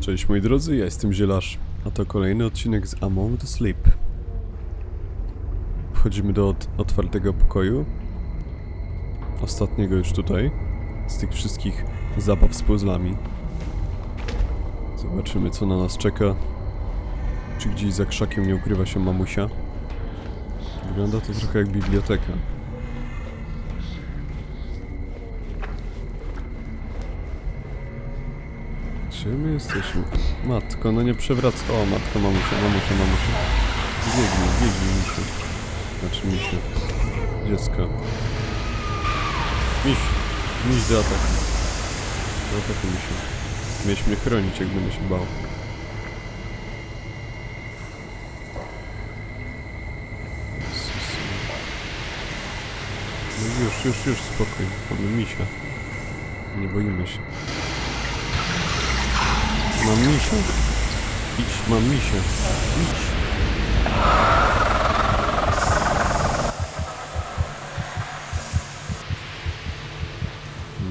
Cześć moi drodzy, ja jestem Zielarz, a to kolejny odcinek z Among the Sleep. Wchodzimy do ot otwartego pokoju. Ostatniego już tutaj. Z tych wszystkich zabaw z puzzlami. Zobaczymy co na nas czeka. Czy gdzieś za krzakiem nie ukrywa się mamusia. Wygląda to trochę jak biblioteka. Gdzie my jesteśmy? Matko, no nie przewraca. O, matko, mamusia, mamusia, mamusia. Biegnij, biegnij, misiu. Znaczy, misiu. Dziecko. Miś. Miś do ataku. Do ataku, misiu. Miałeś mnie chronić, jak będę się bał. No już, już, już, spokój. Mamy misia. Nie boimy się. Mam misia. Idź, mam misia. Idź.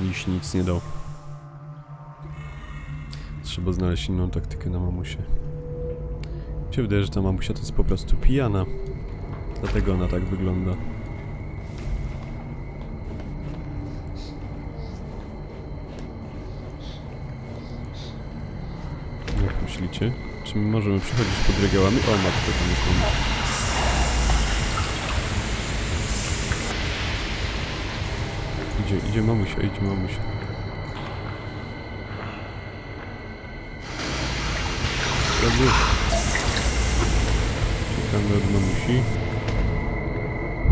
Miś nic nie dał. Trzeba znaleźć inną taktykę na mamusię. Mi się wydaje, że ta mamusia to jest po prostu pijana. Dlatego ona tak wygląda. Jak myślicie? Czy my możemy przechodzić pod regałami? O, matko, to nie pomyśl. Idzie, idzie mamusia, idzie mamusia. Dobrze. Czekamy od mamusi.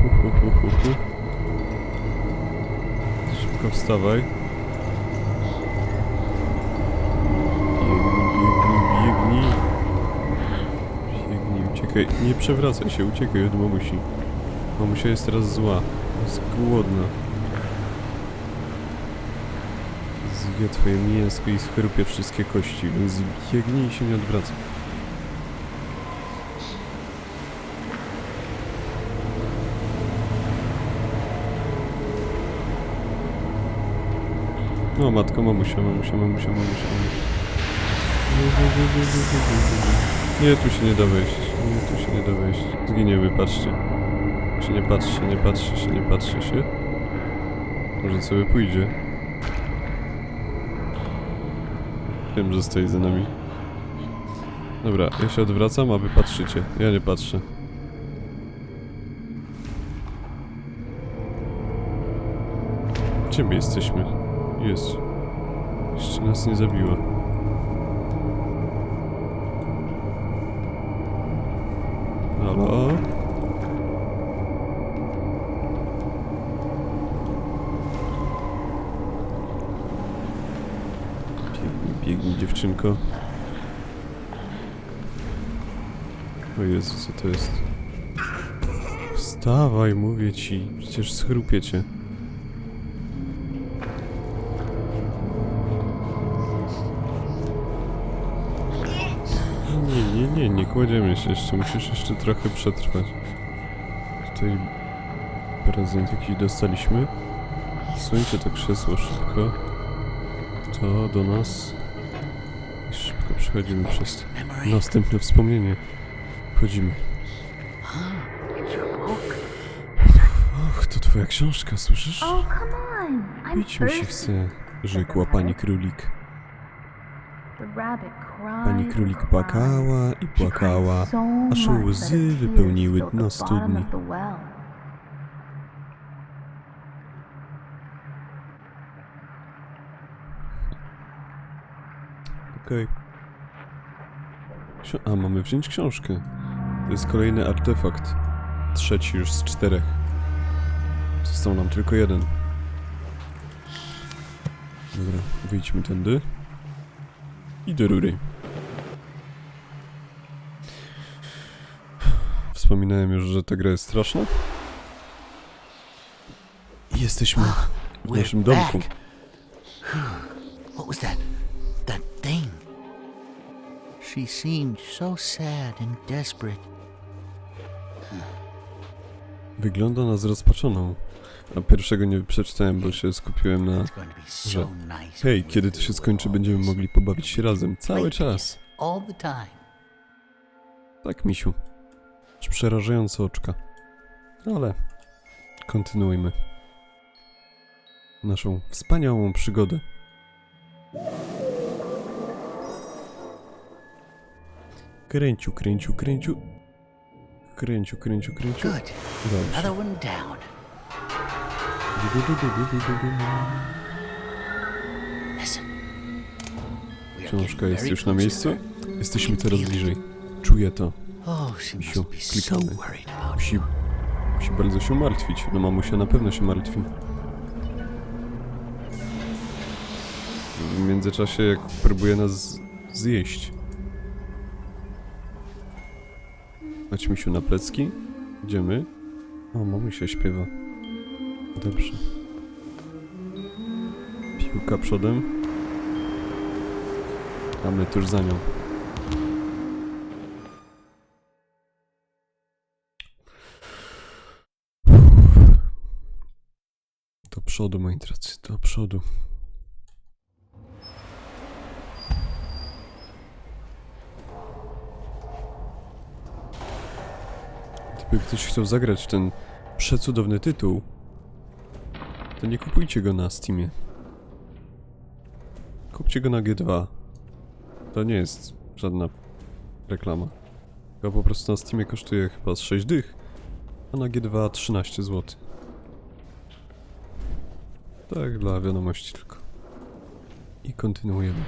Hu, hu, hu, hu, hu. Szybko wstawaj. Nie przewracaj się, uciekaj od mamusi. Mamusia jest teraz zła. Jest głodna. Zje twoje mięsko i schrupie wszystkie kości, więc biegnij się nie odwracaj. O matko, mamusia, mamusia, mamusia, mamusia, mamusia. Nie, tu się nie da wejść. Nie, tu się nie da wejść. Zginiemy, patrzcie. Się nie patrzy, nie patrzy się, nie patrzy się. Może sobie pójdzie. Wiem, że stoi za nami. Dobra, ja się odwracam, a wy patrzycie. Ja nie patrzę. Gdzie my jesteśmy? Jest. Jeszcze nas nie zabiła. Halo? Biegnij, biegnij dziewczynko. O Jezu, co to jest? Wstawaj, mówię ci. Przecież schrupię cię. Nie, nie, kładziemy się jeszcze. Musisz jeszcze trochę przetrwać. Tutaj prezent jakiś dostaliśmy. Suńcie to krzesło szybko. To do nas. I szybko przechodzimy przez. Następne wspomnienie. Wchodzimy. Och, to twoja książka, słyszysz? Oh, Pić mi się chce, rzekła pani królik. Pani królik płakała i płakała, aż łzy wypełniły dno studni. Okej. Ksio- A, mamy wziąć książkę. To jest kolejny artefakt. Trzeci już z czterech. Został nam tylko jeden. Dobra, wyjdźmy tędy. I do rury. Wspominałem już, że ta gra jest straszna. I jesteśmy w We're naszym domku. What was that? That thing? She seemed so sad and desperate. Wygląda na zrozpaczoną. A pierwszego nie przeczytałem, bo się skupiłem na... Że. Hej, kiedy to się skończy, będziemy mogli pobawić się razem. Cały czas. Tak, misiu. Aż przerażające oczka. Ale... Kontynuujmy. Naszą wspaniałą przygodę. Kręciu, kręciu, kręciu. Kręciu, kręciu, kręciu. Dobrze. Książka jest już na miejscu. Jesteśmy coraz bliżej. Czuję to. Oh, Misiu, klikamy. Musi, musi bardzo się martwić. No mamusia na pewno się martwi. W międzyczasie jak próbuje nas zjeść. Chodź misiu na plecki. Idziemy. O, mamusia śpiewa. Dobrze. Piłka przodem. A my tuż za nią. Do przodu, moi drodzy, do przodu. Gdyby ktoś chciał zagrać ten przecudowny tytuł, to nie kupujcie go na Steamie. Kupcie go na G2. To nie jest żadna reklama. Go po prostu na Steamie kosztuje chyba z 6 dych, a na G2 13 zł. Tak, dla wiadomości tylko. I kontynuujemy.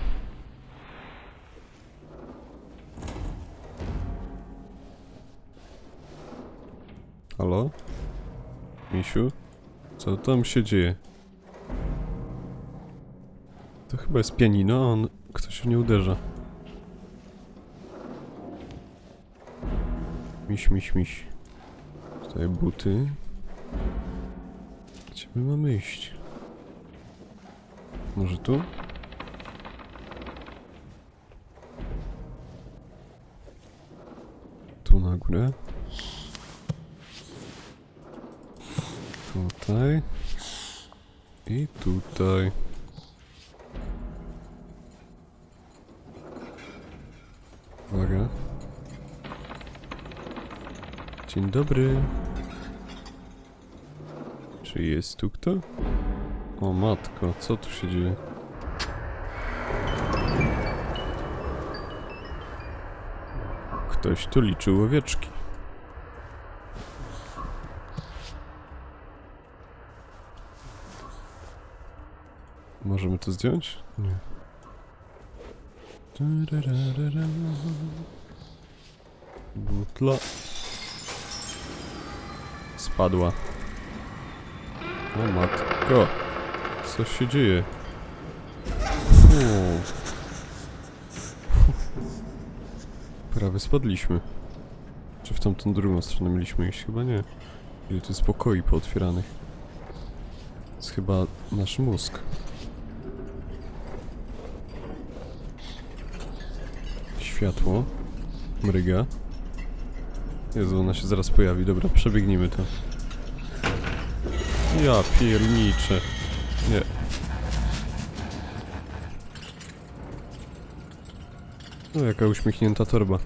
Halo? Misiu? Co tam się dzieje? To chyba jest pianino, a on... ktoś w nie uderza. Miś, miś, miś. Tutaj buty. Gdzie my mamy iść? Może tu? Tu na górę. Tutaj. I tutaj. Uwaga. Dzień dobry. Czy jest tu kto? O matko, co tu się dzieje? Ktoś tu liczył owieczki. Możemy to zdjąć? Nie. Butla. Spadła. O matko. Co się dzieje? Prawie spadliśmy. Czy w tamtą drugą stronę mieliśmy iść? Chyba nie. Ile tu jest pokoi pootwieranych. To jest chyba nasz mózg. Światło. Mryga. Jezu, ona się zaraz pojawi. Dobra, przebiegnijmy to. Ja pierniczę. Nie. No, jaka uśmiechnięta torba.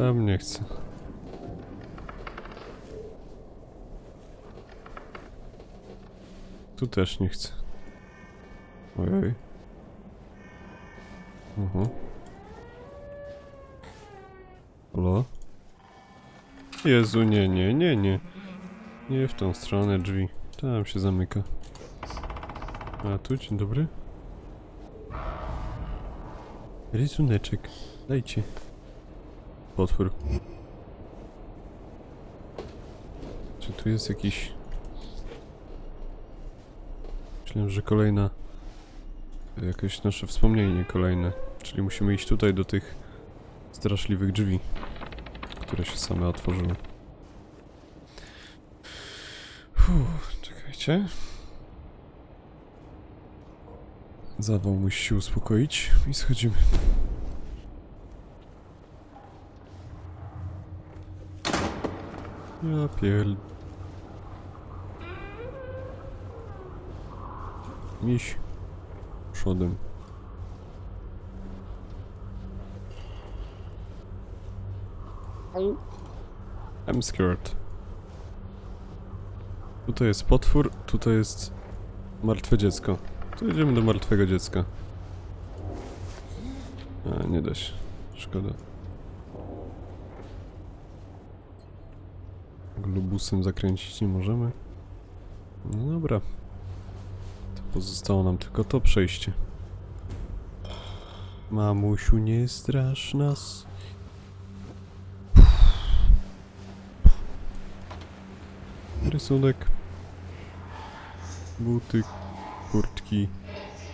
Tam nie chcę. Tu też nie chcę. Ojej. Mhm. Halo? Jezu, nie, nie, nie, nie. Nie w tą stronę drzwi. Tam się zamyka. A tu, dzień dobry. Rysuneczek. Dajcie. Potwór. Czy tu jest jakiś... Myślałem, że kolejna... Jakieś nasze wspomnienie kolejne. Czyli musimy iść tutaj do tych straszliwych drzwi, które się same otworzyły. Fuh, czekajcie. Zawał musi się uspokoić i schodzimy. Ja pier... Miś. Przodem. I'm scared. Tutaj jest potwór, tutaj jest martwe dziecko. To idziemy do martwego dziecka. A, nie da się. Szkoda. Globusem zakręcić nie możemy. No dobra. To pozostało nam tylko to przejście. Mamusiu, nie strasz nas. Rysunek. Buty, kurtki,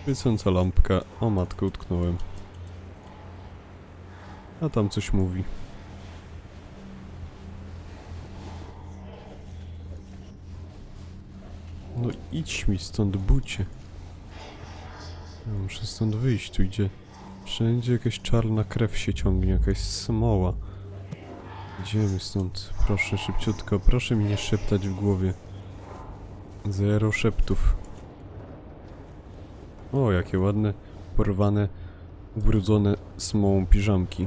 świecąca lampka. O matko, utknąłem. A tam coś mówi. Idź mi stąd, bucie. Ja muszę stąd wyjść, tu idzie. Wszędzie jakaś czarna krew się ciągnie, jakaś smoła. Idziemy stąd. Proszę szybciutko, proszę mi nie szeptać w głowie. Zero szeptów. O, jakie ładne, porwane, ubrudzone smołą piżamki.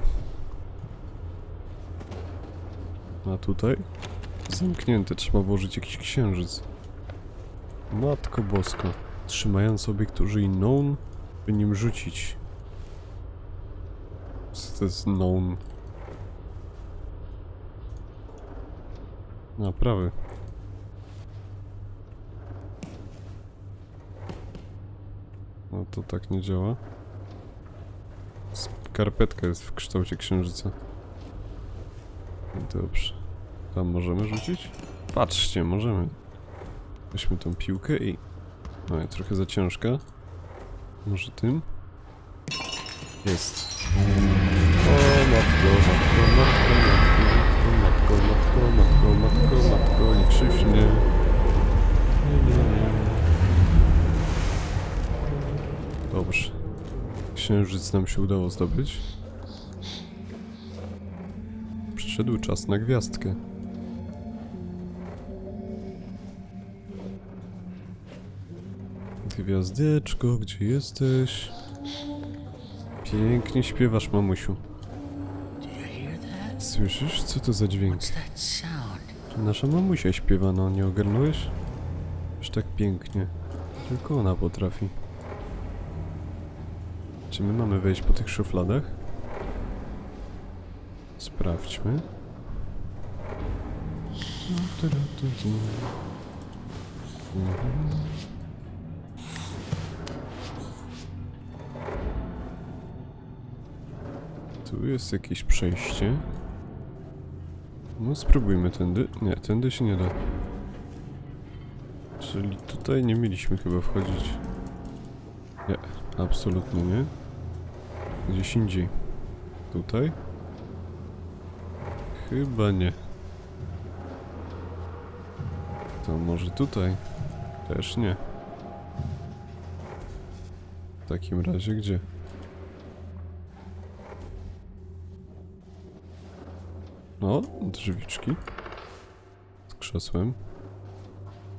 A tutaj? Zamknięte, trzeba włożyć jakiś księżyc. Matko bosko. Trzymając obiekt użyj known, by nim rzucić. Co to jest known? Naprawy. No to tak nie działa. Skarpetka jest w kształcie księżyca. Dobrze. Tam możemy rzucić? Patrzcie, możemy. Weźmy tą piłkę i... No trochę za ciężka. Może tym? Jest. O matko, matko, matko, matko, matko, matko, matko, matko, matko, nie krzywdź mnie. Nie, nie, nie. Dobrze. Księżyc nam się udało zdobyć. Przyszedł czas na gwiazdkę. Gwiazdeczko, gdzie jesteś? Pięknie śpiewasz, mamusiu. Słyszysz, co to za dźwięk? To nasza mamusia śpiewa, no nie ogarnąłeś? Już tak pięknie. Tylko ona potrafi. Czy my mamy wejść po tych szufladach? Sprawdźmy. Mhm. Tu jest jakieś przejście. No spróbujmy tędy. Nie, tędy się nie da. Czyli tutaj nie mieliśmy chyba wchodzić. Nie, absolutnie nie. Gdzieś indziej. Tutaj? Chyba nie. To może tutaj? Też nie. W takim razie gdzie? O, drzwiczki. Z krzesłem.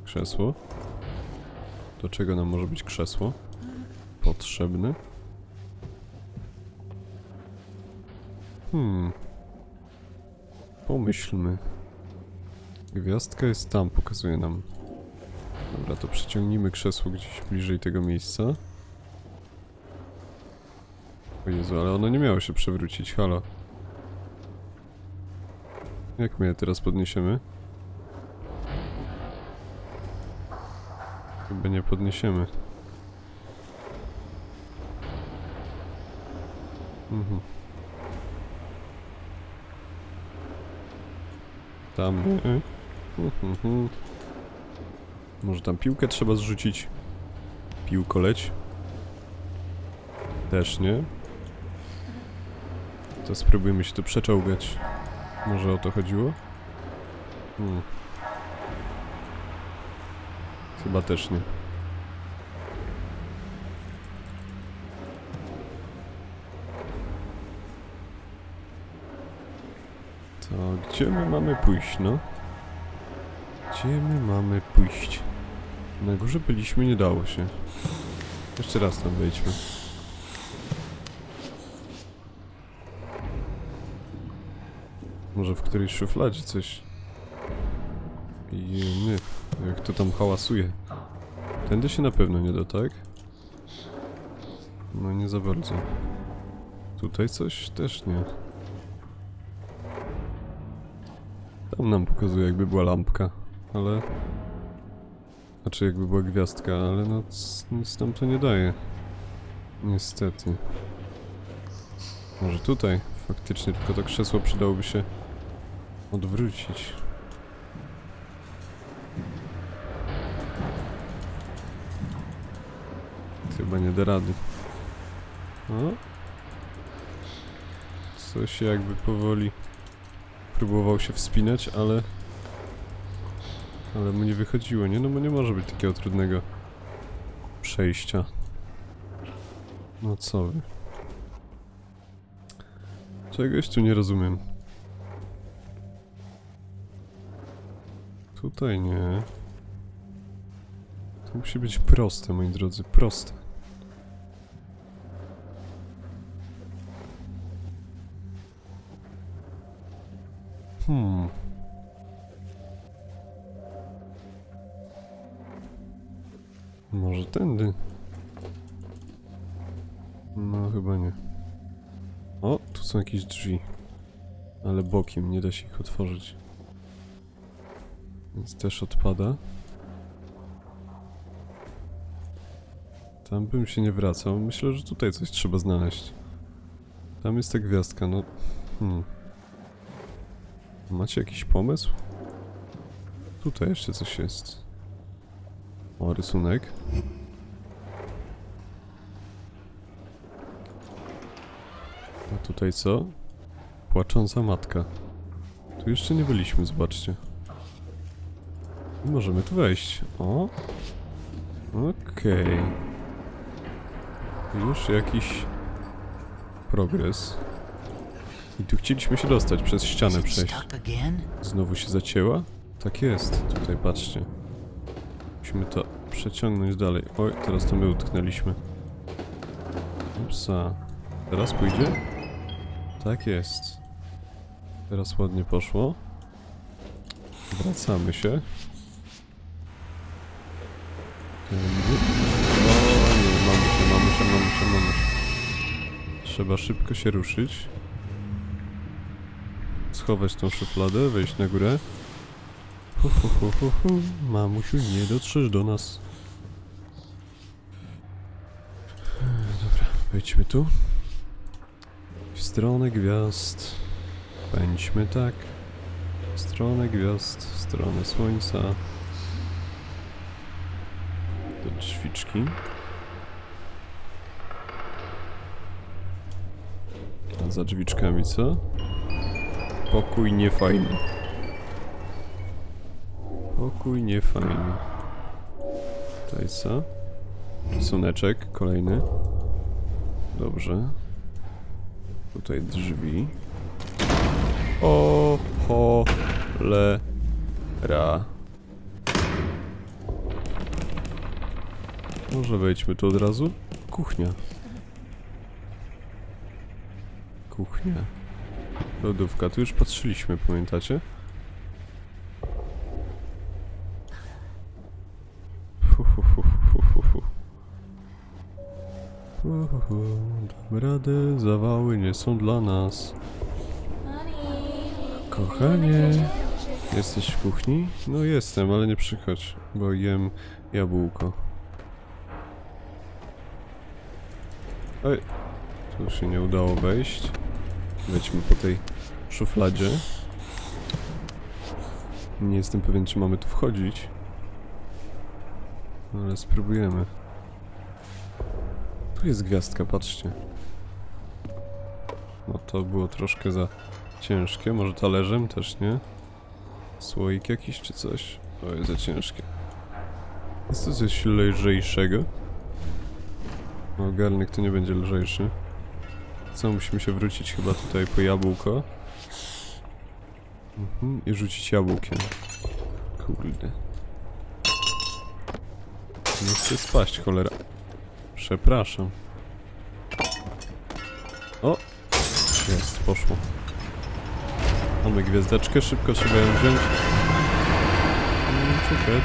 Krzesło. Do czego nam może być krzesło? Potrzebne. Hmm. Pomyślmy. Gwiazdka jest tam, pokazuje nam. Dobra, to przeciągnijmy krzesło gdzieś bliżej tego miejsca. O Jezu, ale ono nie miało się przewrócić, halo. Jak my je teraz podniesiemy? Chyba nie podniesiemy. Mhm. Tam. Mhm. Mhm. Może tam piłkę trzeba zrzucić? Piłko leć. Też nie. To spróbujmy się tu przeczołgać. Może o to chodziło? Hmm. Chyba też nie. To gdzie my mamy pójść, no? Gdzie my mamy pójść? Na górze byliśmy, nie dało się. Jeszcze raz tam wejdźmy. Może w którejś szufladzie coś. Jemy, jak to tam hałasuje. Tędy się na pewno nie da, tak? No nie za bardzo. Tutaj coś też nie. Tam nam pokazuje jakby była lampka, ale... Znaczy jakby była gwiazdka, ale no nic nam to nie daje. Niestety. Może tutaj faktycznie tylko to krzesło przydałoby się odwrócić. Chyba nie da rady. O? Coś jakby powoli próbował się wspinać, ale... Ale mu nie wychodziło, nie? No bo nie może być takiego trudnego przejścia. No co wy? Czegoś tu nie rozumiem. Tutaj nie. To musi być proste, moi drodzy, proste. Hmm. Może tędy? No, chyba nie. O, tu są jakieś drzwi. Ale bokiem, nie da się ich otworzyć. Więc też odpada. Tam bym się nie wracał. Myślę, że tutaj coś trzeba znaleźć. Tam jest ta gwiazdka, no... Hmm. Macie jakiś pomysł? Tutaj jeszcze coś jest. O, rysunek. A tutaj co? Płacząca matka. Tu jeszcze nie byliśmy, zobaczcie. Możemy tu wejść. O! Okej. Już jakiś progres. I tu chcieliśmy się dostać, przez ścianę przejść. Znowu się zacięła? Tak jest, tutaj patrzcie. Musimy to przeciągnąć dalej. Oj, teraz to my utknęliśmy. Upsa. Teraz pójdzie? Tak jest. Teraz ładnie poszło. Wracamy się. Trzeba szybko się ruszyć. Schować tą szufladę, wejść na górę. Hu, hu, hu, hu, hu. Mamusiu, nie dotrzesz do nas. Dobra, wejdźmy tu. W stronę gwiazd. Pędźmy tak. W stronę gwiazd, w stronę słońca. Do drzwiczki. Za drzwiczkami co? Pokój niefajny. Pokój niefajny. Tutaj co? Suneczek kolejny. Dobrze. Tutaj drzwi. O, ho, le, ra. Może wejdźmy tu od razu? Kuchnia. Kuchnia. Lodówka, tu już patrzyliśmy, pamiętacie? Fu. Damy radę, zawały nie są dla nas. Kochanie, jesteś w kuchni? No jestem, ale nie przychodź, bo jem jabłko. Oj, tu się nie udało wejść. Wejdźmy po tej szufladzie. Nie jestem pewien, czy mamy tu wchodzić. Ale spróbujemy. Tu jest gwiazdka, patrzcie. No to było troszkę za ciężkie. Może talerzem też nie? Słoik jakiś czy coś? O, jest za ciężkie. Jest to coś lżejszego? No, garnek to nie będzie lżejszy. Co, musimy się wrócić chyba tutaj po jabłko. Mhm, I rzucić jabłkiem. Kurde. Nie chcę spaść, cholera. Przepraszam. O! Jest, poszło. Mamy gwiazdeczkę, szybko trzeba ją wziąć. Nie czekać.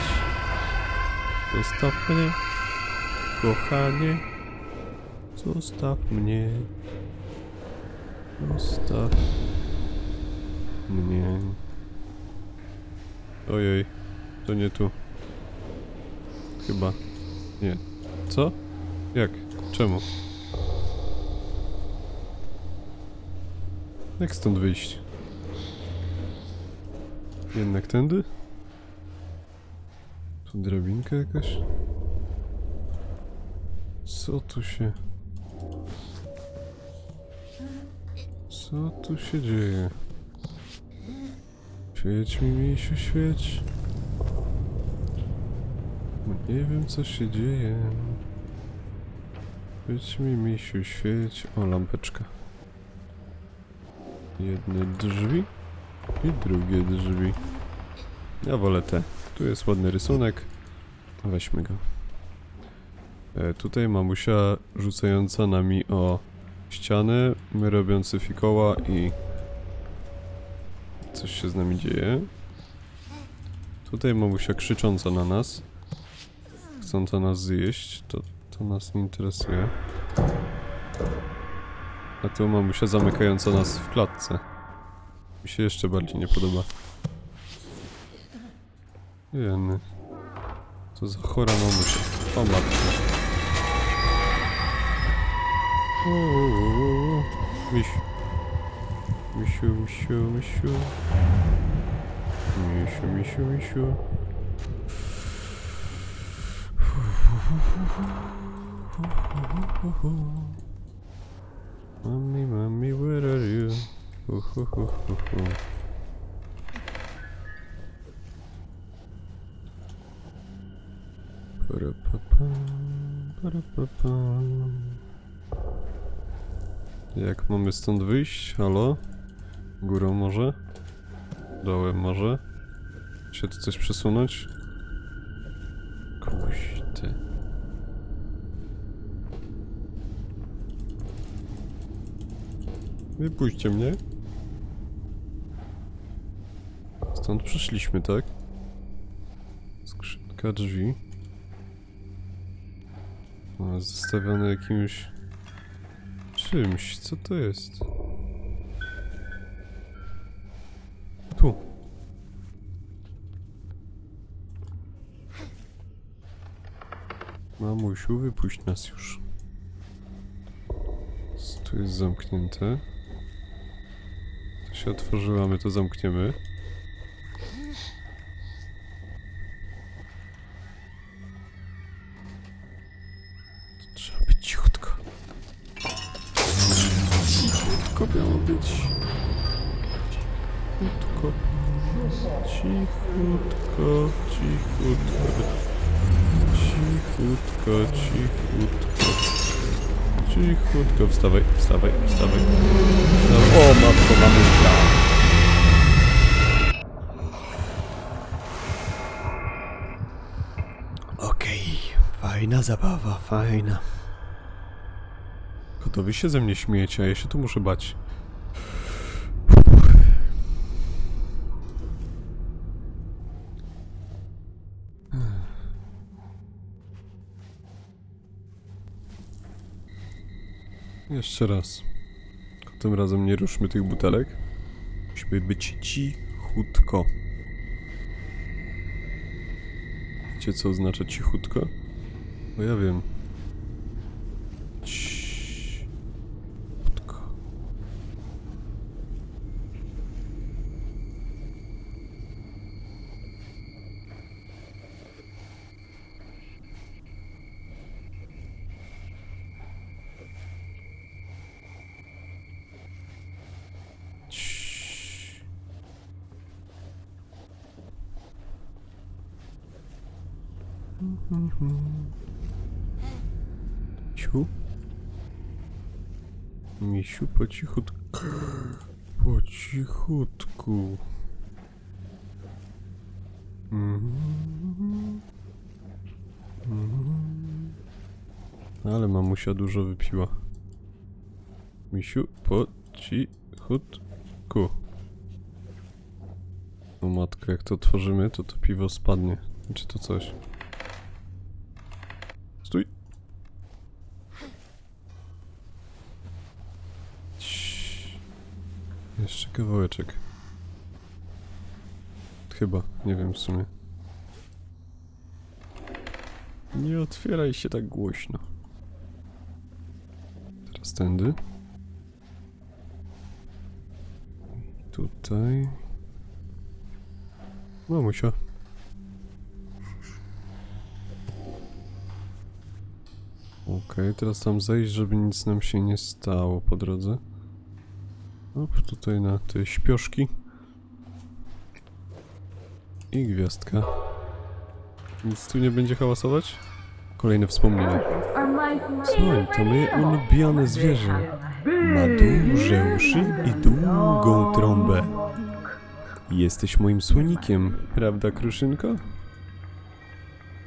Zostaw mnie. Kochanie. Zostaw mnie. Zostaw mnie. Ojej, to nie tu. Chyba. Nie. Co? Jak? Czemu? Jak stąd wyjść? Jednak tędy? Tu drabinka jakaś? Co tu się... Co tu się dzieje? Świeć mi, misiu, świeć. Nie wiem, co się dzieje. Świeć mi, misiu, świeć. O, lampeczka. Jedne drzwi i drugie drzwi. Ja wolę te. Tu jest ładny rysunek. Weźmy go. E, tutaj mamusia rzucająca nami o ścianę, my robiący fikoła i coś się z nami dzieje. Tutaj mamusia krzycząca na nas, chcąca nas zjeść, to, to nas nie interesuje. A tu mamusia zamykająca nas w klatce. Mi się jeszcze bardziej nie podoba. Jeny. Co za chora mamusia. O matko. Uuu, Misiu. Misiu, misiu, misiu. Misiu, misiu, misiu. Mommy, mommy, where are you? Uhuhuhuhu. Parapapam, parapapam. Jak mamy stąd wyjść? Halo? Górą może? Dołem może? Się tu coś przesunąć? Kuźty. Wypuśćcie mnie. Stąd przyszliśmy, tak? Skrzynka drzwi. O, Zostawione jakimś czymś. Co to jest? Tu. Mamusiu, wypuść nas już. Tu jest zamknięte. To się otworzyła, my to zamkniemy. Cichutko. Cichutko, cichutko. Cichutko, cichutko. Cichutko, wstawaj, wstawaj, wstawaj. wstawaj. O, matko, mamy plan. Okej, fajna zabawa, fajna. Gotowi się ze mnie śmiejecie, a ja się tu muszę bać. Jeszcze raz. Tym razem nie ruszmy tych butelek. Musimy być cichutko. Wiecie co oznacza cichutko? Bo ja wiem. Cichutko. Ciu. Misiu, po cichutku. Po cichutku. Mhm. Ale mamusia dużo wypiła. Misiu, po cichutku. O matko, jak to otworzymy, to to piwo spadnie. Czy to coś? Jeszcze kawałeczek. Chyba, nie wiem w sumie. Nie otwieraj się tak głośno. Teraz tędy. Tutaj. Mamusia. Okej, teraz tam zejść, żeby nic nam się nie stało po drodze. Op, tutaj na te śpioszki. I gwiazdka. Nic tu nie będzie hałasować? Kolejne wspomnienie. Słoń to moje ulubione zwierzę. Ma duże uszy i długą trąbę. Jesteś moim słonikiem, prawda, Kruszynko?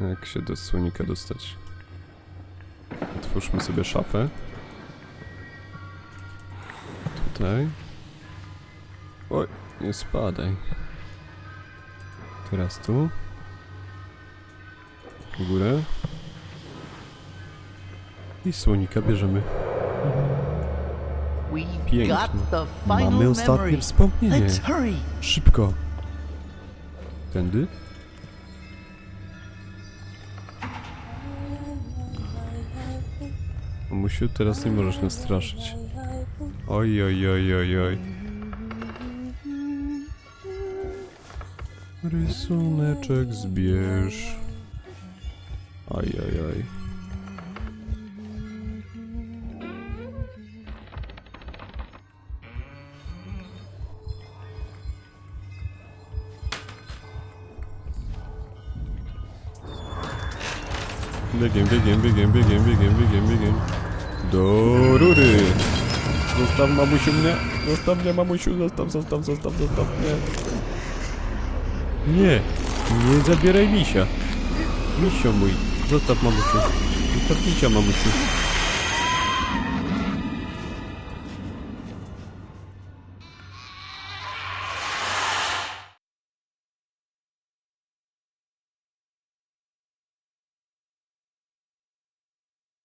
Jak się do słonika dostać? Otwórzmy sobie szafę. Tutaj. Oj, nie spadaj. Teraz tu. W górę. I słonika bierzemy. Pięknie. Mamy ostatnie wspomnienie. Szybko. Tędy? Musiu, teraz nie możesz nas straszyć. Oj, oj, oj, oj, oj. Rysuneczek zbierz. Oj, oj, oj. Biegiem, biegiem, biegiem, biegiem, biegiem, biegiem, biegiem. Do rury! Zostaw mamusiu mnie! Zostaw mnie mamusiu! Zostaw, zostaw, zostaw, zostaw mnie! Nie! Nie zabieraj misia! Misio mój! Zostaw mamusiu! Zostaw misia mamusiu!